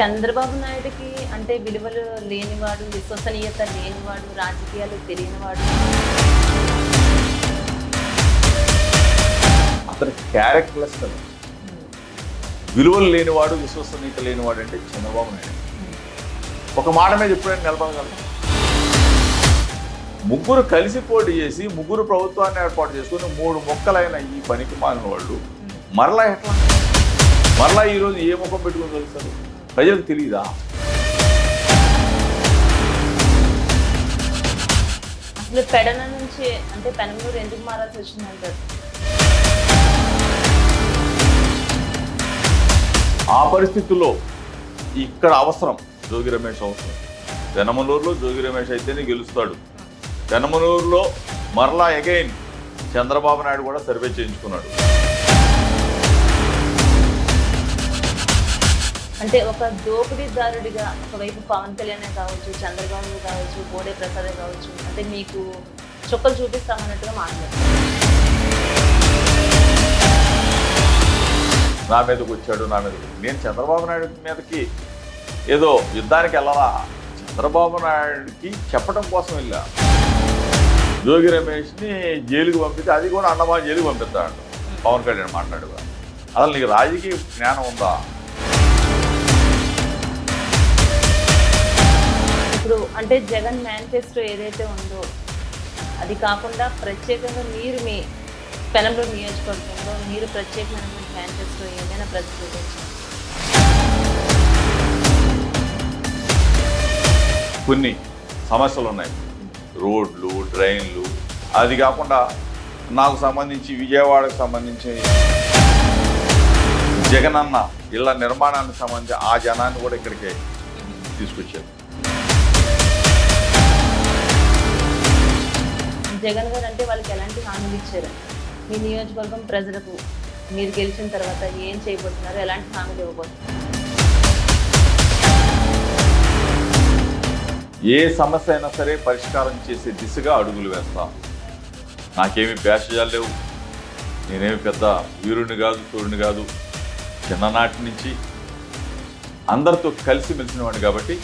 చంద్రబాబు నాయుడుకి అంటే విలువలు లేనివాడు విశ్వసనీయత లేనివాడు రాజకీయాలు తెలియనివాడు. అతని క్యారెక్టర్లెస్ విలువలు లేనివాడు విశ్వసనీయత లేనివాడు అంటే చంద్రబాబు నాయుడు. ఒక మాట మీద ఎప్పుడైనా నిలబడగలరు? ముగ్గురు కలిసి పోటీ చేసి ముగ్గురు ప్రభుత్వాన్ని ఏర్పాటు చేసుకుని మూడు మొక్కలైన ఈ పనికి మాలిన వాళ్ళు మరలా ఎట్లా? మరలా ఈరోజు ఏ ముఖం పెట్టుకుని తెలుస్తారు? ప్రజలకు తెలియదా అసలు పెడన నుంచి అంటే ఎందుకు మారాల్సి ఆ పరిస్థితుల్లో ఇక్కడ అవసరం జోగి రమేష్ అవసరం. పెనమలూరులో జోగి రమేష్ అయితేనే గెలుస్తాడు. పెనమలూరులో మరలా అగైన్ చంద్రబాబు నాయుడు కూడా సర్వే చేయించుకున్నాడు. అంటే ఒక దోపిడీదారుడిగా ఒకవైపు పవన్ కళ్యాణ్ కావచ్చు చంద్రబాబు కావచ్చు బోడే ప్రసాద్ కావచ్చు అంటే మీకు చుక్కలు చూపిస్తామన్నట్టుగా మాట్లాడారు నా మీదకి వచ్చాడు నా మీద నేను చంద్రబాబు నాయుడు మీదకి ఏదో యుద్ధానికి వెళ్ళాలా? చంద్రబాబు నాయుడికి చెప్పడం కోసం వెళ్ళా. జోగి రమేష్ని జైలుకి పంపితే అది కూడా అన్నమా జైలుకి పంపిస్తాడు పవన్ కళ్యాణ్ మాట్లాడు అసలు నీకు రాజకీయ జ్ఞానం ఉందా? అంటే జగన్ మేనిఫెస్టో ఏదైతే ఉందో అది కాకుండా ప్రత్యేకంగా మీరు మీ పెనంలో నియోజకవర్గంలో మీరు ప్రత్యేకమైన మేనిఫెస్టో ఏదైనా ప్రతిపాదించారు. కొన్ని సమస్యలు ఉన్నాయి. రోడ్లు డ్రైన్లు అది కాకుండా నాకు సంబంధించి విజయవాడకు సంబంధించి జగనన్న ఇళ్ళ నిర్మాణానికి సంబంధించి ఆ జనాన్ని కూడా ఇక్కడికి తీసుకొచ్చారు. జగన్ గారు అంటే వాళ్ళకి ఎలాంటి హామీలు ఇచ్చారు? మీ నియోజకవర్గం ప్రజలకు మీరు గెలిచిన తర్వాత ఏం చేయబోతున్నారు? ఎలాంటి హామీలు ఇవ్వబోతున్నారు? ఏ సమస్య అయినా సరే పరిష్కారం చేసే దిశగా అడుగులు వేస్తాం. నాకేమి భేషజాలు లేవు. నేనేమి పెద్ద వీరుడిని కాదు సూర్యుని కాదు. చిన్ననాటి నుంచి అందరితో కలిసి మెలిసిన వాడిని కాబట్టి